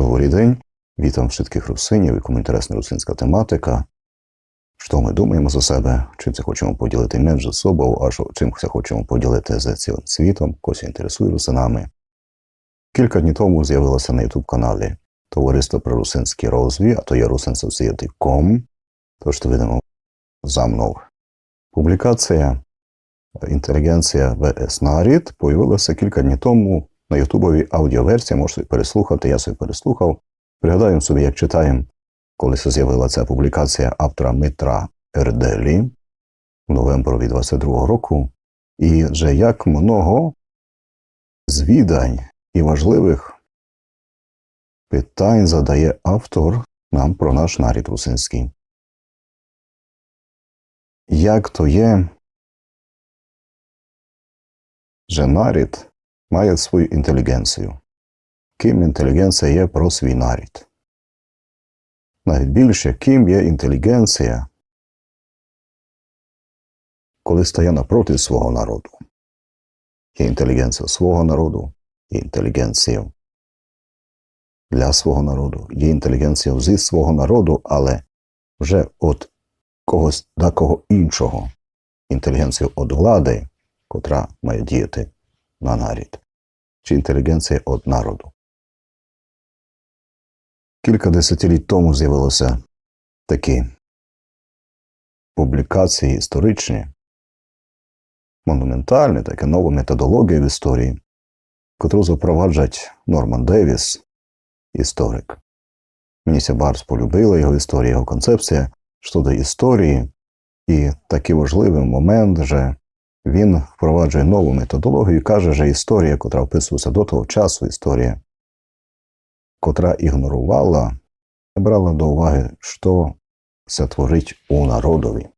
Добрий день. Вітам wszystkich русинів, і кому інтересна русинська тематика. Що ми думаємо за себе, чим це хочемо поділити між собою, а чим це хочемо поділити з цілим світом, когось інтересує русинами. Кілька днів тому з'явилося на YouTube каналі Товариство про русинський розвій, а то є rusinsociety.com. Тож то видимо за мною. Публікація Інтелігенція ВС Нарід появилася кілька днів тому на ютубовій аудіоверсії, можете переслухати, я собі переслухав. Пригадаємо собі, як читаємо, коли з'явила ця публікація автора Митра Ерделі в новемброві 22 року, і вже як много звідань і важливих питань задає автор нам про наш нарід русинський. Як то є, що нарід має свою інтелігенцію. Ким інтелігенція є про свій нарід? Навіть більше, ким є інтелігенція, коли стає напроти свого народу. Є інтелігенція свого народу, є інтелігенція для свого народу, є інтелігенція зі свого народу, але вже від когось до кого іншого. Інтелігенцію від влади, котра має діяти на нарід, чи інтелігенція від народу. Кілька десятиліть тому з'явилися такі публікації історичні, монументальні, таке нова методологія в історії, котру запроваджать Норман Девіс, історик. Мені Барс полюбила його історія, його концепція щодо історії, і такий важливий момент, що він впроваджує нову методологію і каже, що історія, котра описується до того часу, історія, котра ігнорувала, не брала до уваги, що це творить у народові.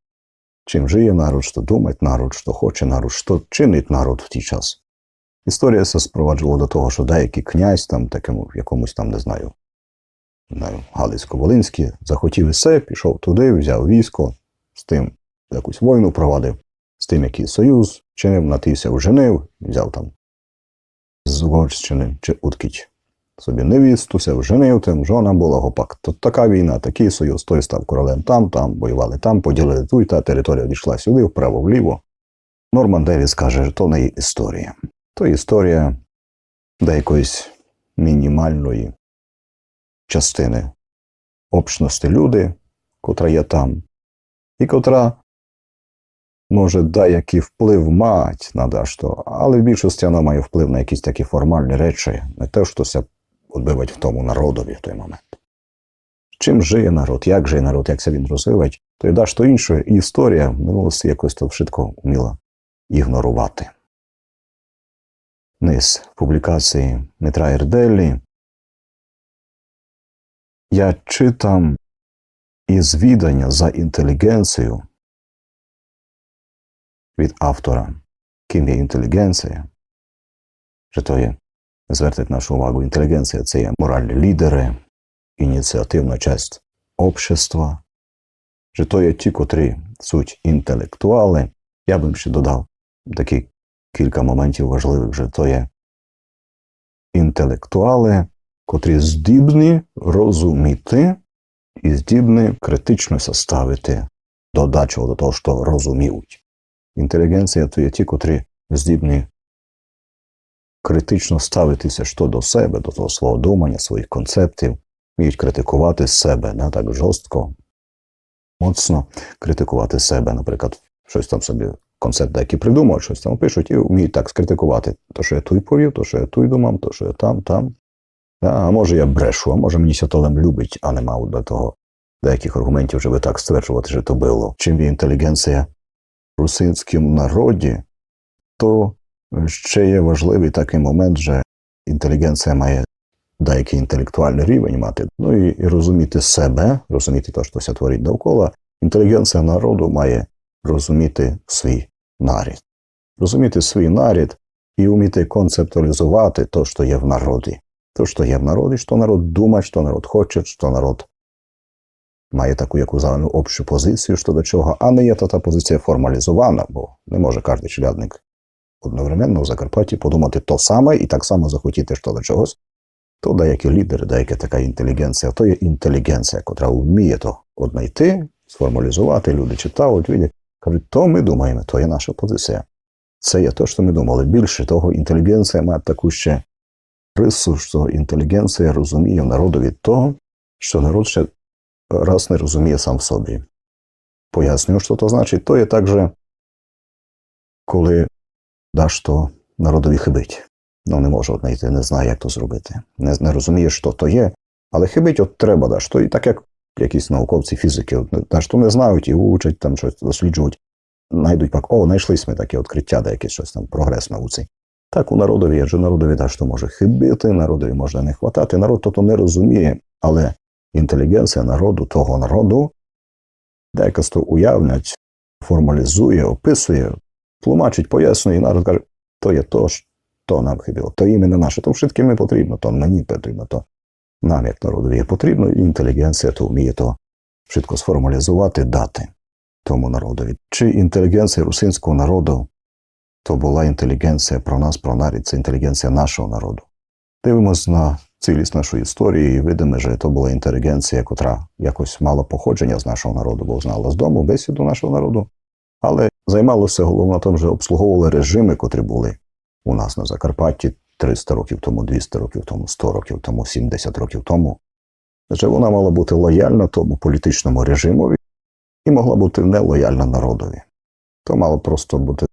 Чим жиє народ, що думає народ, що хоче народ, що чинить народ в ті час. Історія це спроваджувала до того, що деякий князь, там, такому, якомусь там, не знаю Галицько-Волинський, захотів і все, пішов туди, взяв військо, з тим якусь війну провадив, з тим, який союз чинив, натився, вженив, взяв там з Угорщини чи Уткіч собі невістуся, вженив тим, жона була гопак. Тут така війна, такий союз, той став королем там, там, воювали там, поділили ту, і та територія дійшла сюди, вправо, вліво. Норман Девіс каже, то не історія. То історія деякоїсь мінімальної частини общності люди, котра є там, і котра може деякий вплив мать на дещо, але в більшості вона має вплив на якісь такі формальні речі, не те, що це відбивать в тому народові в той момент. Чим жиє народ, як жиє народ, як це він розвивать, то й даш то інше, і історія минулості якось то швидко вміла ігнорувати. Низ публікації Дмитра Ерделі я читам із відання за інтелігенцію від автора, ким є інтелігенція, що то є звертить нашу увагу, інтелігенція це є моральні лідери, ініціативна часть общества, що то є ті, котрі суть інтелектуали. Я б ще додав такі кілька моментів важливих, що то є інтелектуали, котрі здібні розуміти і здібні критично составити додачу до того, що розуміють. Інтелігенція то є ті, котрі здібні критично ставитися що до себе, до того свого думання, своїх концептів, вміють критикувати себе, не так жорстко, моцно критикувати себе, наприклад, щось там собі концепт деякі придумають, щось там пишуть і вміють так скритикувати. То, що я туй повів, то, що я туй думав, то, що я там, там. А може я брешу, а може мені Сятолем любить, а не мав до того деяких аргументів, щоб так стверджувати, що то було. Чим є інтелігенція русинському народі, то ще є важливий такий момент, що інтелігенція має деякий інтелектуальний рівень мати, ну і, і розуміти себе, розуміти те, що ся творить довкола. Інтелігенція народу має розуміти свій нарід, розуміти свій нарід і вміти концептуалізувати те, що є в народі. То, що є в народі, що народ думає, що народ хоче, що народ має таку яку загальну общу позицію щодо чого, а не є та, та позиція формалізована, бо не може кожен челядник одновременно в Закарпатті подумати то саме і так само захотіти що до чогось, То деякі лідери, деяка така інтелігенція, то є інтелігенція, котра вміє то однайти, сформалізувати, люди читають, видять, кажуть, то ми думаємо, то є наша позиція. Це є те, що ми думали. Більше того, інтелігенція має таку ще рису, що інтелігенція розуміє в народові того, що народ ще раз не розуміє сам в собі. Пояснюю, що то значить. То є також, коли даш то народові хибить. Ну, не може знайти, не знає, як то зробити. Не, не розуміє, що то є, але хибить от треба даш. То і так як якісь науковці фізики, даш то не знають і учать, там щось досліджують, знайдуть пак, о, знайшлись ми таке відкриття, деяке щось там, прогрес науці. Так у народові, адже народові даш то може хибити, народові може не хватати, народ то, то не розуміє, але інтелігенція народу, того народу, деказ то уявлять, формалізує, описує, тлумачить, пояснює, і народ каже, то є то, то нам хибило, то іменно наше, то все ми потрібно, то мені потрібно, то нам, як народові, є потрібно, і інтелігенція то вміє то швидко сформалізувати, дати тому народові. Чи інтелігенція русинського народу то була інтелігенція про нас, про нарід, це інтелігенція нашого народу. Дивимось на цілість нашої історії і видимо, що то була інтелігенція, котра якось мала походження з нашого народу, бо знала з дому бесіду нашого народу, але займалося головно тим, що обслуговували режими, котрі були у нас на Закарпатті 300 років тому, 200 років тому, 100 років тому, 70 років тому. Адже вона мала бути лояльна тому політичному режимові і могла бути нелояльна народові. То мало просто бути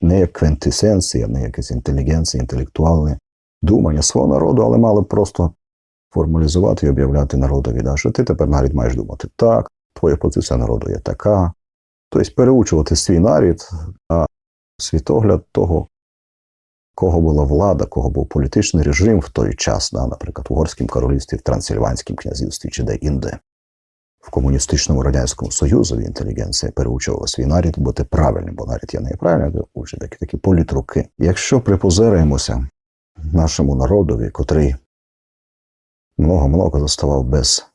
не як квінтесенція, не якась інтелігенція, інтелектуальне думання свого народу, але мали просто формалізувати і об'являти народові, да, що ти тепер навіть маєш думати так, твоя позиція народу є така. Тобто переучувати свій нарід на світогляд того, кого була влада, кого був політичний режим в той час, да, наприклад, в Угорському королівстві, в Трансильванському князівстві чи де-інде. В комуністичному радянському союзові інтелігенція переучувала свій нарід бути правильним, бо нарід є неправильним, такі такі політруки. Якщо припозираємося нашому народові, котрий много-много заставав без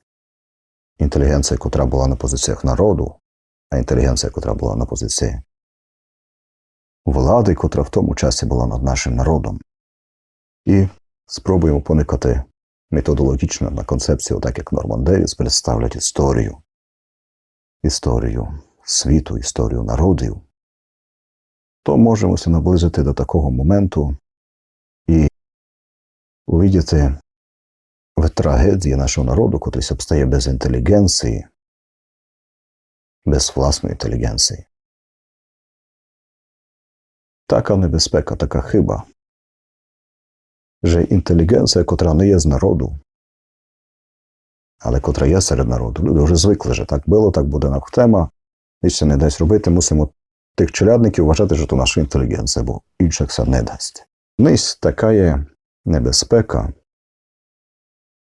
інтелігенції, котра була на позиціях народу, а інтелігенція, котра була на позиції влади, котра в тому часі була над нашим народом. І спробуємо поникати методологічно на концепцію, так як Норман Девіс представлять історію, історію світу, історію народів, то можемося наблизити до такого моменту увидіти в трагедії нашого народу, котрийсь обстає без інтелігенції, без власної інтелігенції. Така небезпека, така хиба. Же інтелігенція, котра не є з народу, але котра є серед народу. Люди вже звикли, що так було, так буде нам тема, більше не дасть робити, мусимо тих челядників вважати, що то наша інтелігенція, бо інших це не дасть. Нись така є небезпека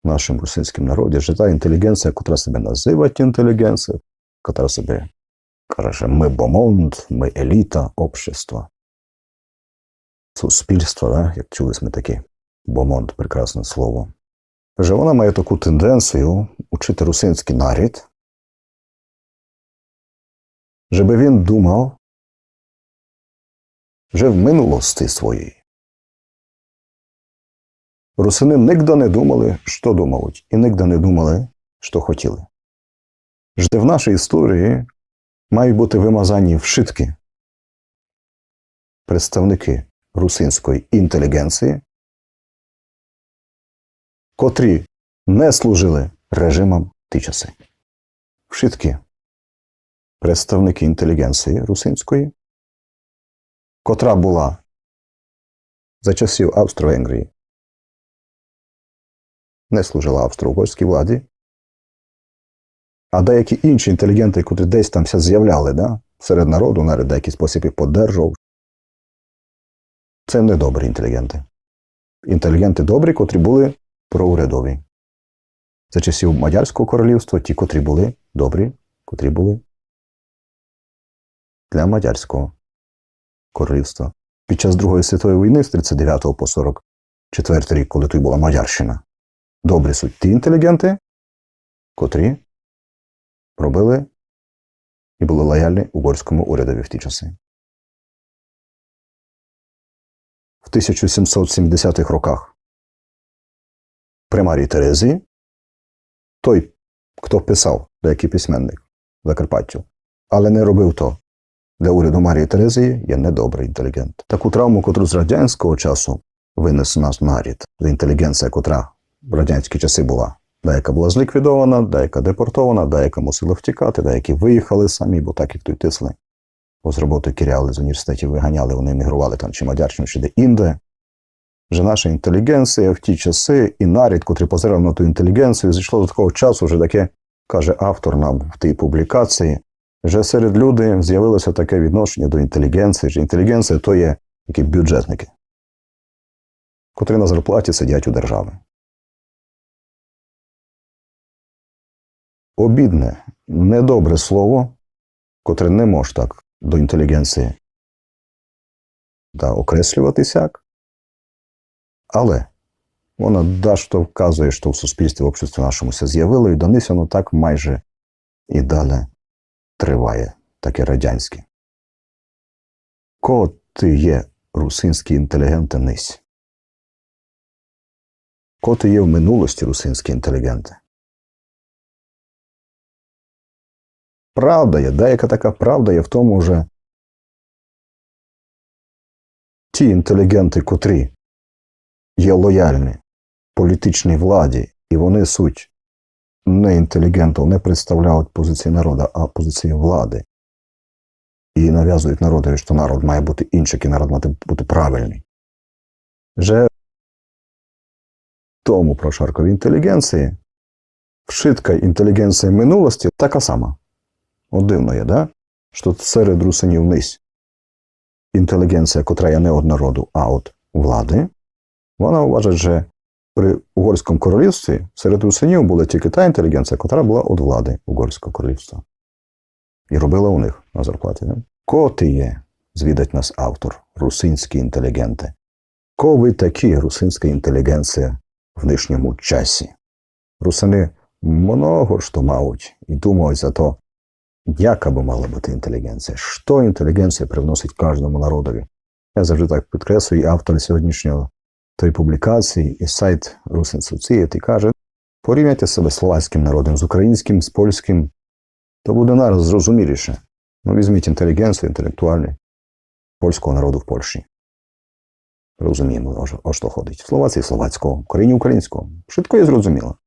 в нашому російському народі, що та інтелігенція, котра себе називає інтелігенція, котра себе каже, ми бомонд, ми еліта общества. Суспільство, да? як чули ми такі бомонд, прекрасне слово. Каже, вона має таку тенденцію учити русинський нарід, щоб він думав вже в минулості своїй. Русини нігде не думали, що думають, і нігде не думали, що хотіли. Жде в нашій історії мають бути вимазані вшитки представники русинської інтелігенції, котрі не служили режимам ті часи. Вшитки представники інтелігенції русинської, котра була за часів Австро-Венгрії, не служила австро-угорській владі, а деякі інші інтелігенти, котрі десь там з'являли да, серед народу, навіть деякий спосіб їх поддержував, це не добрі інтелігенти. Інтелігенти добрі, котрі були проурядові. За часів Мадярського королівства ті, котрі були добрі, котрі були для Мадярського королівства. Під час Другої світової війни з 39 по 44 рік, коли тут була Мадярщина, добрі суть ті інтелігенти, котрі робили і були лояльні угорському урядові в ті часи. В 1770-х роках при Марії Терезії, той, хто писав, деякий письменник Закарпаттю, але не робив то для уряду Марії Терезії, є недобрий інтелігент. Таку травму, котру з радянського часу винес у нас нарід, інтелігенція, котра в радянські часи була. Деяка була зліквідована, деяка депортована, деяка мусила втікати, деякі виїхали самі, бо так їх тут тисли. З роботи кіряли з університетів виганяли, вони емігрували там чи Мадярщину, чи де інде. Вже наша інтелігенція в ті часи і нарід, котрий позирав на ту інтелігенцію, зійшло до такого часу, вже таке, каже автор нам в тій публікації, вже серед людей з'явилося таке відношення до інтелігенції, що інтелігенція то є такі бюджетники, котрі на зарплаті сидять у держави. Обідне, недобре слово, котре не може так до інтелігенції да, окреслюватися, але воно дещо вказує, що в суспільстві в обществі нашому все з'явило, і донись воно так майже і далі триває, таке радянське. Кого ти є русинський інтелігенти нись? Кого ти є в минулості русинські інтелігенти? Правда є, деяка така правда є в тому, що ті інтелігенти, котрі є лояльні політичній владі, і вони суть не інтелігентів, не представляють позиції народу, а позиції влади. І нав'язують народові, що народ має бути інший, і народ має бути правильний. Вже тому прошарковій інтелігенції, вшитка інтелігенція минулості така сама. От дивно є, да? що серед русинів нись інтелігенція, котра є не од народу, а от влади, вона вважає, що при Угорському королівстві серед русинів була тільки та інтелігенція, котра була від влади Угорського королівства. І робила у них на зарплаті. Не? Ко є, звідать нас автор, русинські інтелігенти. Ко ви такі русинська інтелігенція в нинішньому часі? Русини много що мають і думають за то, яка би мала бути інтелігенція? Що інтелігенція привносить кожному народові? Я завжди так підкреслюю, і автор сьогоднішнього тої публікації, і сайт Русин Society каже: порівняйте себе з словацьким народом, з українським, з польським, то буде нараз зрозуміліше. Ну, візьміть інтелігенцію, інтелектуальну польського народу в Польщі. Розуміємо, о що ходить. В Словації словацького, в Україні українського. Швидко і зрозуміло.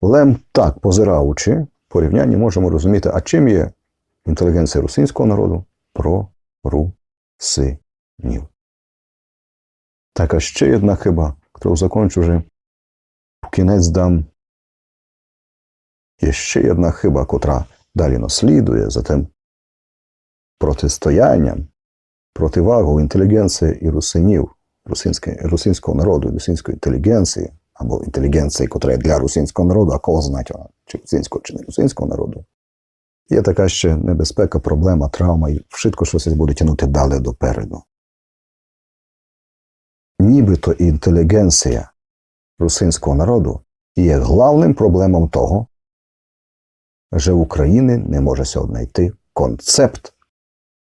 Лем так позираючи, порівнянні можемо розуміти, а чим є інтелігенція русинського народу про русинів. Так, ще одна хиба, яку закончу вже в кінець дам. Є ще одна хиба, котра далі наслідує за тим протистоянням, противагу інтелігенції і русинів, русинського народу, русинської інтелігенції, або інтелігенції, котра є для русинського народу, а кого знать вона, чи русинського, чи не русинського народу. Є така ще небезпека, проблема, травма, і вшитко щось буде тягнути далі допереду. Нібито інтелігенція русинського народу є главним проблемом того, що в Україні не може сьогодні знайти концепт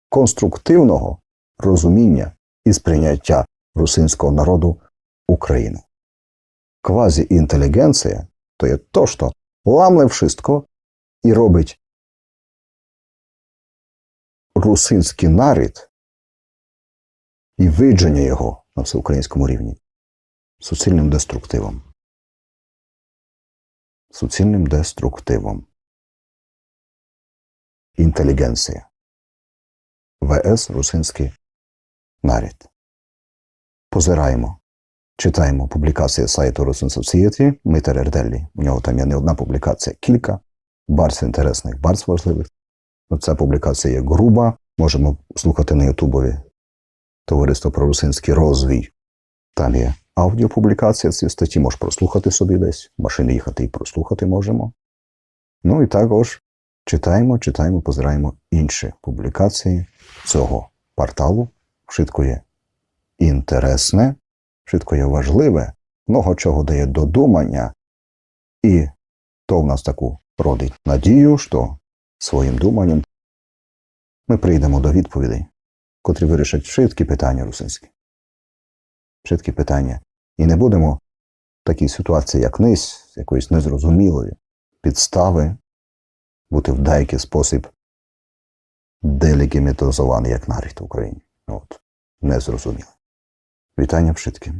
конструктивного розуміння і сприйняття русинського народу України. Квазі-інтелігенція то є то, що ламле вшистко і робить русинський нарід і видження його на всеукраїнському рівні суцільним деструктивом. Суцільним деструктивом. Інтелігенція. ВС Русинський нарід. Позираємо. Читаємо публікації сайту Russian Society Митер Ерделлі. У нього там є не одна публікація, кілька барс інтересних, барс важливих. Ця публікація є груба. Можемо слухати на Ютубові Товариство про русинський розвій. Там є аудіопублікація цієї статті, можеш прослухати собі десь, машини їхати і прослухати можемо. Ну і також читаємо, читаємо, позираємо інші публікації цього порталу. Швидко є інтересне, швидко є важливе, много чого дає додумання, і то в нас таку родить надію, що своїм думанням ми прийдемо до відповідей, котрі вирішать швидкі питання русинські. Швидкі питання. І не будемо в такій ситуації, як низ, якоїсь незрозумілої підстави бути в деякий спосіб делегімітизований як нарід в Україні. От, незрозуміло. Вітання вшитки.